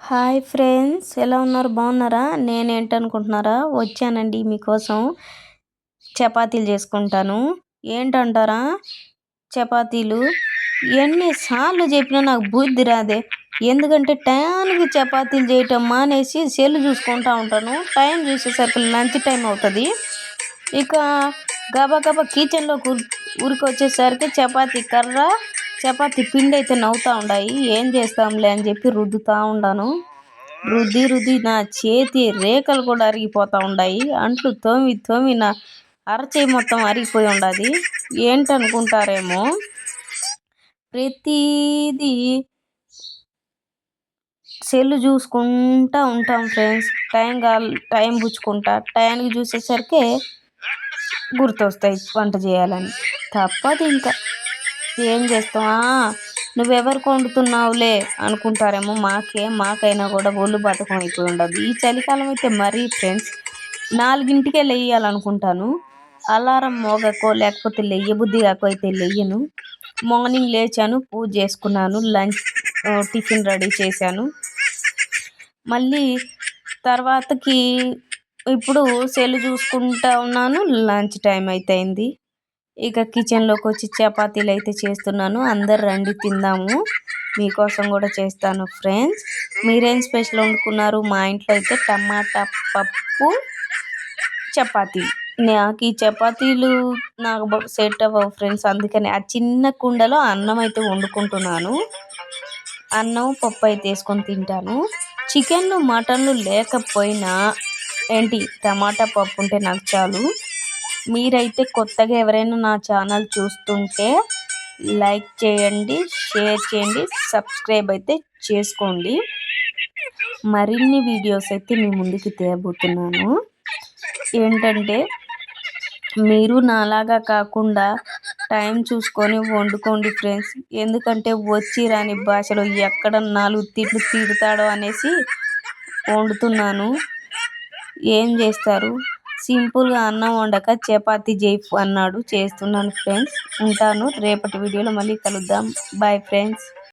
Hi friends ఎలా ఉన్నారు? బాగున్నారా? నేను ఏంటనుకుంటున్నారా వచ్చానండి మీకోసం చపాతీలు చేసుకుంటాను. ఏంటంటారా? చపాతీలు ఎన్నిసార్లు చెప్పినా నాకు బుద్ధి రాదే. ఎందుకంటే టైంకి చపాతీలు చేయటం మానేసి సెల్ చూసుకుంటూ ఉంటాను. టైం చూసేసరికి లంచ్ టైం అవుతుంది. ఇక గబా గబా కిచెన్లో ఉరికి వచ్చేసరికి చపాతీ కర్ర చపాతి పిండి అయితే నవ్వుతూ ఉన్నాయి ఏం చేస్తాంలే అని చెప్పి రుద్దుతూ ఉండాను. రుద్ది రుద్ది నా చేతి రేఖలు కూడా అరిగిపోతూ ఉన్నాయి అంట్లు తోమి తోమి నా అరచేయి మొత్తం అరిగిపోయి ఉండదు. ఏంటనుకుంటారేమో? ప్రతిదీ సెల్ చూసుకుంటా ఉంటాం ఫ్రెండ్స్. టైం కాల్ టైం పుచ్చుకుంటా. టైంకి చూసేసరికి గుర్తొస్తాయి వంట చేయాలని. తప్పదు ఇంకా ఏం చేస్తావా? నువ్వెవరికి వండుతున్నావులే అనుకుంటారేమో మాకే మాకైనా కూడా ఒళ్ళు బతకం అయిపోయి ఉండదు. ఈ చలికాలం అయితే మరీ ఫ్రెండ్స్ నాలుగింటికే లేయాలనుకుంటాను. అలారం మోగకో లేకపోతే బుద్ధి కాకో అయితే లెయ్యను మార్నింగ్ లేచాను పూజ చేసుకున్నాను లంచ్ టిఫిన్ రెడీ చేశాను. మళ్ళీ తర్వాతకి ఇప్పుడు సెల్ చూసుకుంటా ఉన్నాను లంచ్ టైం అయితే అయింది. ఇక కిచెన్లోకి వచ్చి చపాతీలు అయితే చేస్తున్నాను. అందరు రండి తిందాము. మీకోసం కూడా చేస్తాను ఫ్రెండ్స్. మీరేం స్పెషల్ వండుకున్నారు? మా ఇంట్లో అయితే టమాటా పప్పు చపాతీ. నాకు ఈ చపాతీలు నాకు సెట్ అవ్వవు ఫ్రెండ్స్. అందుకని ఆ చిన్న కుండలో అన్నం అయితే వండుకుంటున్నాను. అన్నం పప్పు అయితే వేసుకొని తింటాను. చికెన్లు మటన్లు లేకపోయినా ఏంటి టమాటా పప్పు ఉంటే నాకు చాలు. మీరైతే కొత్తగా ఎవరైనా నా ఛానల్ చూస్తుంటే లైక్ చేయండి షేర్ చేయండి సబ్స్క్రైబ్ అయితే చేసుకోండి. మరిన్ని వీడియోస్ అయితే మీ ముందుకు తేబోతున్నాను. ఏంటంటే మీరు నాలాగా కాకుండా టైం చూసుకొని వండుకోండి ఫ్రెండ్స్. ఎందుకంటే వచ్చి రాని భాషలో ఎక్కడ నాలుగు తిట్లు తీరుతాడో అనేసి వండుతున్నాను. ఏం చేస్తారు? సింపుల్గా అన్నం వండక చపాతి చేయి అన్నాడు చేస్తున్నాను ఫ్రెండ్స్. ఉంటాను రేపటి వీడియోలో మళ్ళీ కలుద్దాం. Bye friends.